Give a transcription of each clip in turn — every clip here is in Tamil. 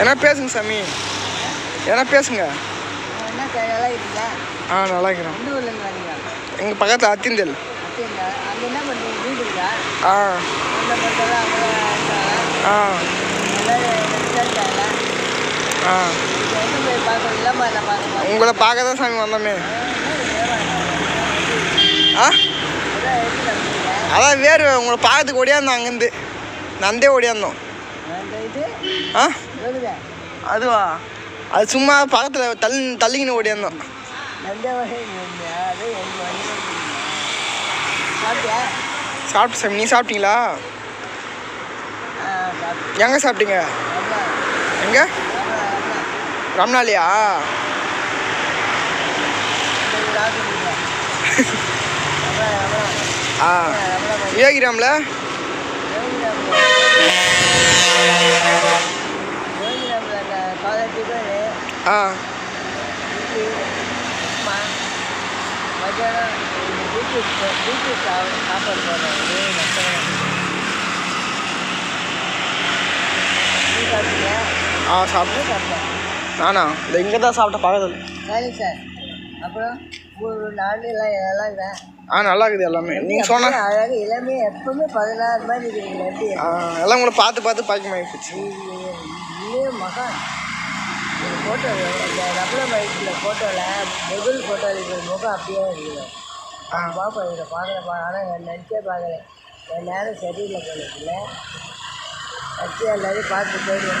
என்ன பேசுங்க சாமி. என்ன பேசுங்க ஆ நல்லா வரீங்க? எங்கள் பக்கத்தில் அத்திந்தல். ஆ. ஆ. ஆ. உங்களை பார்க்க தான் சாமி வந்தோமே. ஆ? அதான் வேறு உங்களை பார்க்கறதுக்கு ஓடியாந்தோம் அங்கேருந்து. நந்தே ஓடியாந்தோம். ஆ? அதுவா? அது சும்மா பக்கத்தில் தள்ளி தள்ளிக்கின்னு ஓடியாந்தோம் சாப்பிட்டு சாமி நீ சாப்பிட்டீங்களா? எங்கே சாப்பிட்டீங்க? எங்கே? ரம்னாலியா? ஆ. காலேஜுக்கு ஆ. மத்தியானம் சாப்பாடு ஆ சாப்பிட்டேன் நானா? இந்த இங்கே தான் சாப்பிட்டேன் பக்கத்தில் சரி சார். அப்புறம் ஒரு நாலு எல்லாம் எல்லாம் ஆ நல்லா இருக்குது எல்லாமே நீங்கள் சொன்ன அழகாக எல்லாமே எப்பவுமே பதினாறு மாதிரி எப்படி ஆ, எல்லாம் உங்களை பார்த்து பார்த்து பழக்கமாகி போச்சு இல்லையே மகன் ஃபோட்டோ இந்த ரப்பல பைக்கில் ஃபோட்டோவில் முதல் ஃபோட்டோவில் இருக்கிற முகம் அப்படியே இருக்குது. ஆ. பாப்பா இதில் பார்க்குறேன் பா ஆனால் நான் நினச்சே பார்க்கல. என் நேரம் சரியில்லை போல வச்சு எல்லாரையும் பார்த்து போயிடுவேன்.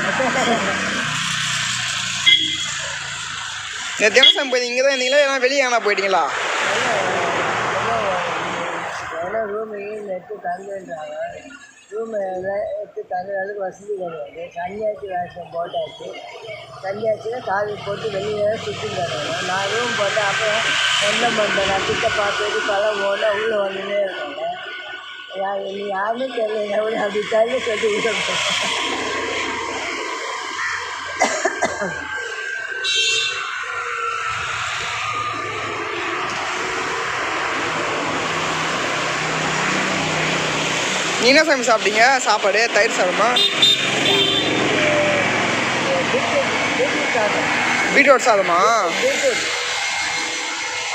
தினசம் போய் இங்கே தான் இருந்தீங்களா? ஏன்னா வெளியே எங்கன்னா போயிட்டீங்களா? ரூமையும் எடுத்து தங்குன்றாங்க ரூம் எடுத்து தங்குறதுக்கு வசதி கிடையாது. சன்னியாசி வேஷம் போட்டாச்சு. சன்னியாசினா காவி போட்டு வெளியே சுற்றி தருவாங்க நான் ரூம் போட்டேன் அப்புறம் என்ன பண்ணுறேன் நான் பார்த்துட்டு பழம் ஓட உள்ளே வந்துனே இருக்காங்க. யா- நீ யாருன்னு தெரியல. எவ்வளோ அப்படி தள்ளி சொல்லி விட நீ என்ன சாமி சாப்பிட்டீங்க? சாப்பாடு தயிர் சாதமா? பீட்ரூட் பீட்ரூட் சாதமா? பீட்ரூட்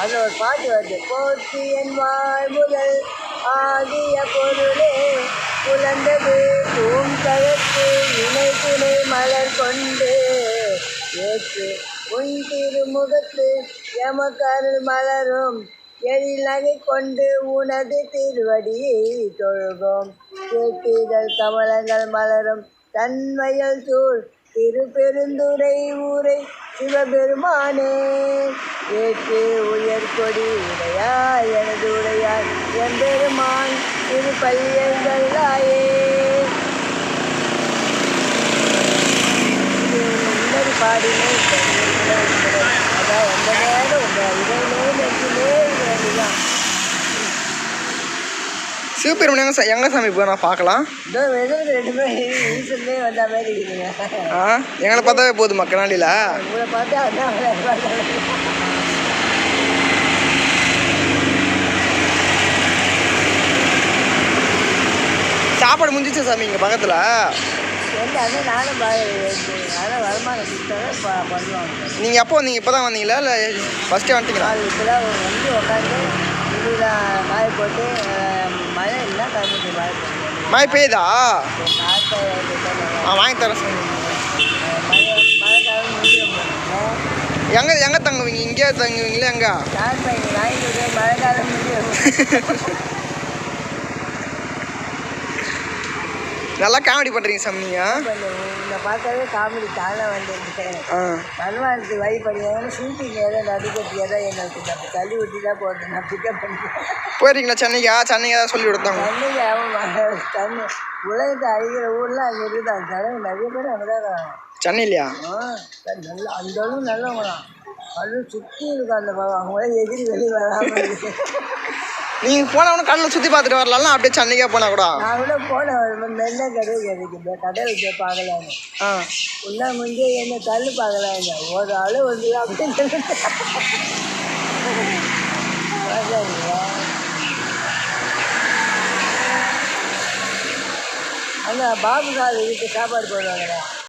அதில் ஒரு பாட்டு வருது. போற்றி என் வாழ் முதல் ஆகிய பொருளே புலந்தது. பூம் தகத்து இணை துணை மலர் கொண்டு ஏற்று உன் திருமுகத்து எமக்கருள் மலரும். எழிலகை கொண்டு உனது திருவடியை தொழுவோம். கேட்டீர்கள் கமலங்கள் மலரும் தன்மையல் சூழ் திருப்பெருந்துரை ஊரை சிவபெருமானே ஏற்று உயர் கொடி உடையாய் எனது உடையாய் எம்பெருமான் திருப்பள்ளியர்களாயே முன்னாடி எந்த நேரம் உங்கள் இதையிலே நெஞ்சிலே சிவபெருமன் எங்க சாமி போய் நான் பார்க்கலாம்? ஆ எங்களை பார்த்தாவே போதும் உங்களை பார்த்தா அதான் சாப்பாடு முடிஞ்சிச்சு சாமி இங்கே பக்கத்தில்? எந்த அண்ணன் நானும் ஆனால் வருமானம் கொடுத்தாவே ப பண்ணுவாங்க. நீங்கள் எப்போ வந்தீங்க இப்போ தான் வந்தீங்களா? இல்லை ஃபஸ்ட்டே வந்துட்டீங்களா? நாலு இப்போதான் வந்து உட்காந்து காய போட்டு மழை இல்லை கரும்பு காய போட்டு. மழை பெய்யுதா? ஆ வாங்கி தரேன் முடியும் எங்கே எங்கே தங்குவீங்க? இங்கே தங்குவீங்களா எங்கே யார் பையன் வாங்கிட்டு மழை காலம் முடியும். நல்லா காமெடி பண்ணுறீங்க சாமி நீங்கள் உன்னை பார்த்தாவே காமெடி தானே வந்துருக்கேன் ஆ. மறுவாரத்துக்கு வழி பண்ணியாங்க ஷூட்டிங் ஏதோ நடுக்கட்டி ஏதோ எனக்கு தள்ளி விட்டு தான் போட்டு நான் பிக்கப் பண்ணிட்டேன். போயிருக்கீங்களா சென்னைக்கா? சென்னைக்கு ஏதாவது சொல்லி கொடுத்தாங்க. தண்ணி அவன் தண்ணி உலகத்தை அழிகிற ஊர்லாம் அங்கே இருக்குது அந்த தடவை நிறைய பேர் அங்கே தான் சென்னையிலையா? நல்லா அந்த அளவு நல்லவங்களாம். அதுவும் சுற்றி இருக்கு அந்த அவங்களே எதிரி வெளியே வராமல் இருக்கு நீங்கள் போனவொன்னே கடலில் சுற்றி பார்த்துட்டு வரலாம் அப்படியே சென்னைக்கே போனால் கூட. நான் கூட போனேன். மெல்ல கடை கிடைக்குது கடையில் போய் பார்க்கலான்னு. ஆ. உள்ள முன்னே என்ன தள்ளு பார்க்கலாங்க ஒரு ஆள் வந்து அப்படின்னு அங்கே பாபு சார் வீட்டு சாப்பாடு போடுவாங்கடா.